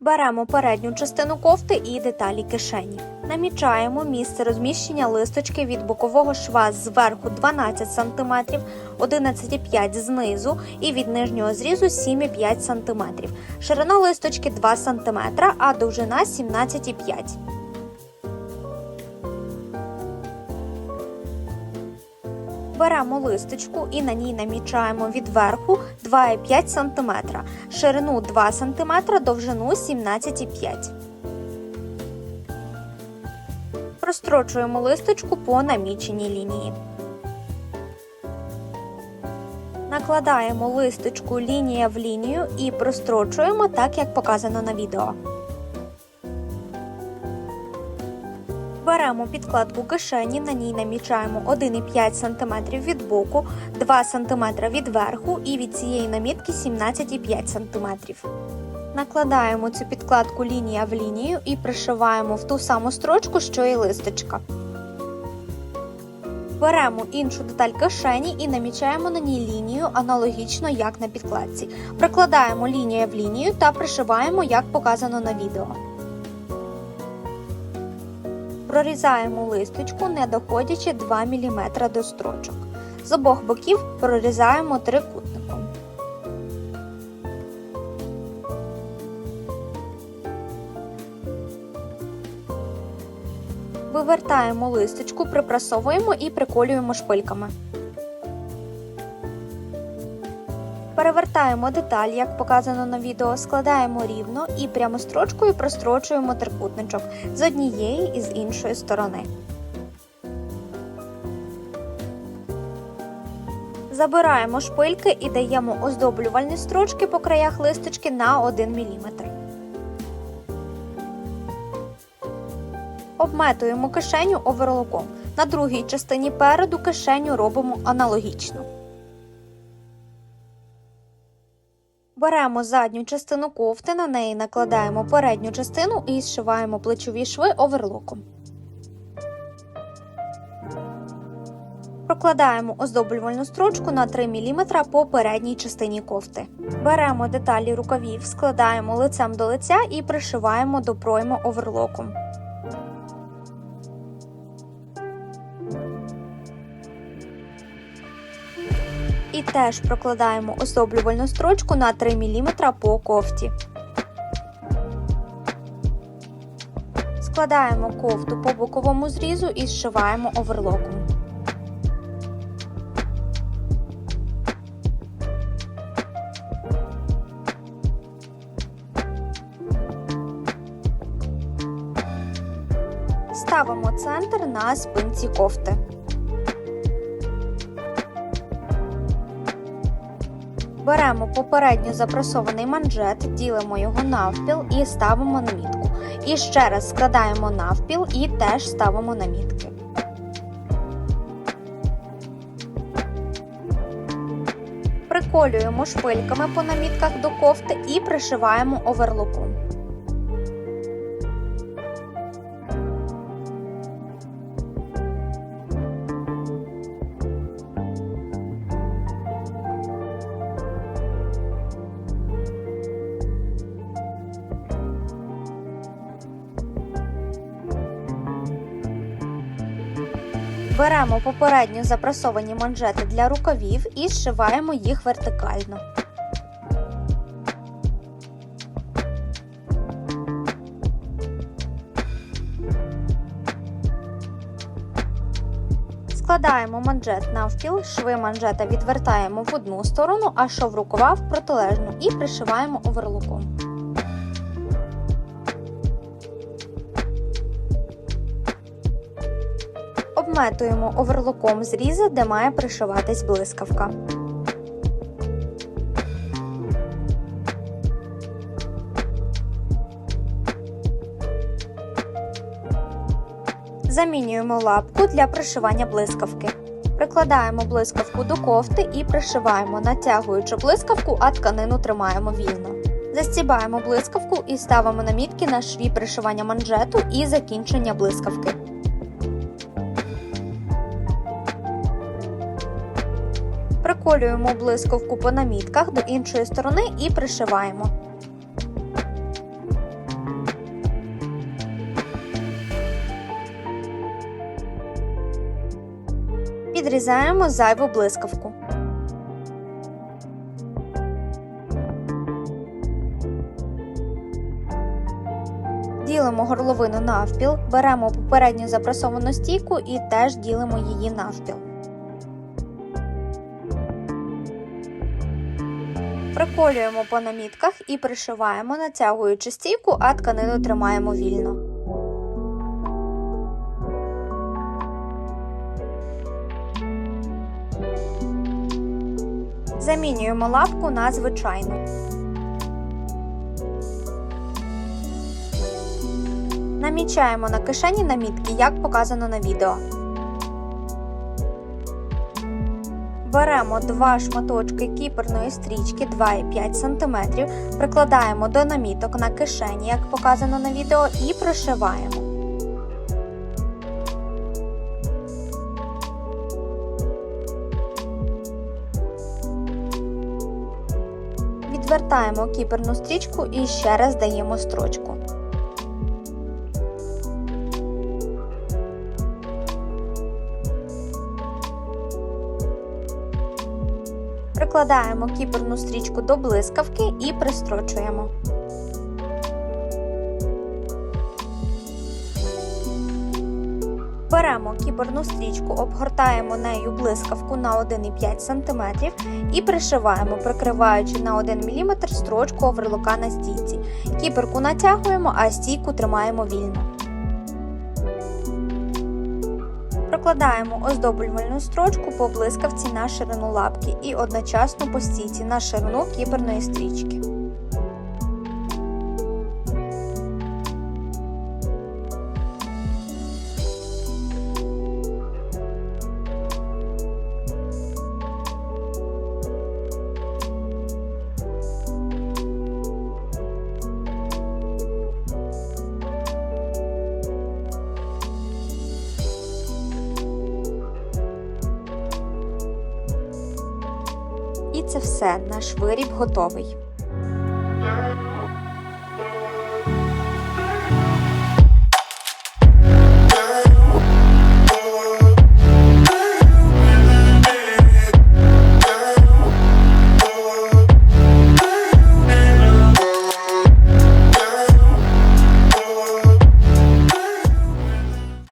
Беремо передню частину кофти і деталі кишені. Намічаємо місце розміщення листочки від бокового шва зверху 12 см, 11,5 знизу і від нижнього зрізу 7,5 см. Ширина листочки 2 см, а довжина 17,5 см. Беремо листочку і на ній намічаємо від верху 2,5 см, ширину 2 см, довжину 17,5 см. Прострочуємо листочку по наміченій лінії. Накладаємо листочку лінія в лінію і прострочуємо так, як показано на відео. Беремо підкладку кишені, на ній намічаємо 1,5 см від боку, 2 см від верху і від цієї намітки 17,5 см. Накладаємо цю підкладку лінія в лінію і пришиваємо в ту саму строчку, що і листочка. Беремо іншу деталь кишені і намічаємо на ній лінію аналогічно як на підкладці. Прикладаємо лінія в лінію та пришиваємо, як показано на відео. Прорізаємо листочку, не доходячи 2 мм до строчок. З обох боків прорізаємо трикутником. Вивертаємо листочку, припрасовуємо і приколюємо шпильками. Перевертаємо деталь, як показано на відео, складаємо рівно і прямострочкою прострочуємо трикутничок з однієї і з іншої сторони. Забираємо шпильки і даємо оздоблювальні строчки по краях листочки на 1 мм. Обметуємо кишеню оверлоком. На другій частині переду кишеню робимо аналогічно. Беремо задню частину кофти, на неї накладаємо передню частину і зшиваємо плечові шви оверлоком. Прокладаємо оздоблювальну строчку на 3 мм по передній частині кофти. Беремо деталі рукавів, складаємо лицем до лиця і пришиваємо до пройму оверлоком. Теж прокладаємо оздоблювальну строчку на 3 мм по кофті. Складаємо кофту по боковому зрізу і зшиваємо оверлоком. Ставимо центр на спинці кофти. Беремо попередньо запресований манжет, ділимо його навпіл і ставимо на мітку. І ще раз складаємо навпіл і теж ставимо на мітки. Приколюємо шпильками по намітках до кофти і пришиваємо оверлоком. Беремо попередньо запресовані манжети для рукавів і зшиваємо їх вертикально. Складаємо манжет навпіл, шви манжета відвертаємо в одну сторону, а шов рукава в протилежну і пришиваємо оверлоком. Обметуємо оверлоком зрізи, де має пришиватись блискавка. Замінюємо лапку для пришивання блискавки. Прикладаємо блискавку до кофти і пришиваємо, натягуючи блискавку, а тканину тримаємо вільно. Застібаємо блискавку і ставимо намітки на шві пришивання манжету і закінчення блискавки. приколюємо блискавку по намітках до іншої сторони і пришиваємо. Підрізаємо зайву блискавку. Ділимо горловину навпіл, беремо попередню запресовану стійку і теж ділимо її навпіл. Приколюємо по намітках і пришиваємо, натягуючи стійку, а тканину тримаємо вільно. Замінюємо лапку на звичайну. Намічаємо на кишені намітки, як показано на відео. Беремо два шматочки кіперної стрічки 2,5 см, прикладаємо до наміток на кишені, як показано на відео, і пришиваємо. Відвертаємо кіперну стрічку і ще раз даємо строчку. Прикладаємо кіперну стрічку до блискавки і пристрочуємо. Беремо кіберну стрічку, обгортаємо нею блискавку на 1,5 см і пришиваємо, прикриваючи на 1 мм строчку оверлока на стійці. Кіберку натягуємо, а стійку тримаємо вільно. Прокладаємо оздоблювальну строчку по блискавці на ширину лапки і одночасно по стійці на ширину кіберної стрічки. Це все, наш виріб готовий.